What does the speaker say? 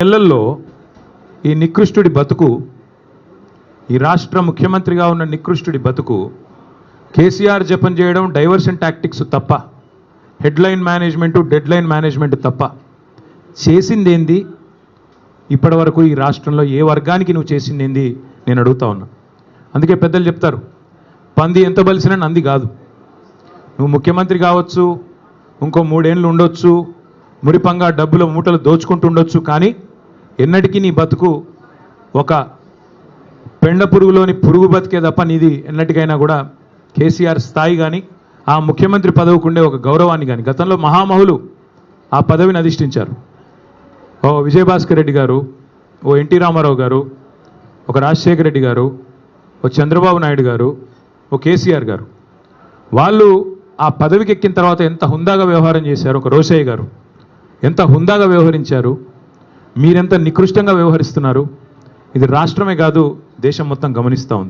నెలల్లో ఈ నికృష్టుడి బతుకు ఈ రాష్ట్ర ముఖ్యమంత్రిగా ఉన్న నికృష్టుడి బతుకు కేసీఆర్ జపం చేయడం డైవర్షన్ టాక్టిక్స్ తప్ప హెడ్లైన్ మేనేజ్మెంట్ డెడ్లైన్ మేనేజ్మెంట్ తప్ప. చేసిందేంది? ఇప్పటి వరకు ఈ రాష్ట్రంలో ఏ వర్గానికి నువ్వు చేసిందేంది? నేను అడుగుతా ఉన్నా. అందుకే పెద్దలు చెప్తారు పంది ఎంత బలిసినా నంది కాదు. నువ్వు ముఖ్యమంత్రి కావచ్చు ఇంకో మూడేళ్ళు ఉండొచ్చు మురిపంగా డబ్బుల మూటలు దోచుకుంటూ ఉండొచ్చు కానీ ఎన్నటికీ నీ బతుకు ఒక పెండ పురుగులోని పురుగు బతికే తప్ప నీది ఎన్నటికైనా కూడా కేసీఆర్ స్థాయి కానీ ఆ ముఖ్యమంత్రి పదవికి ఉండే ఒక గౌరవాన్ని కానీ గతంలో మహామహులు ఆ పదవిని అధిష్ఠించారు. ఓ విజయభాస్కర్ రెడ్డి గారు ఓ ఎన్టీ రామారావు గారు ఒక రాజశేఖర రెడ్డి గారు ఓ చంద్రబాబు నాయుడు గారు ఓ కేసీఆర్ గారు. వాళ్ళు ఆ పదవికి ఎక్కిన తర్వాత ఎంత హుందాగా వ్యవహారం చేశారు? ఒక రోషయ్య గారు. ఎంత హుందాగా వ్యవహరించారు? మీరెంత నికృష్టంగా వ్యవహరిస్తున్నారు? ఇది రాష్ట్రమే కాదు దేశం మొత్తం గమనిస్తూ ఉంది.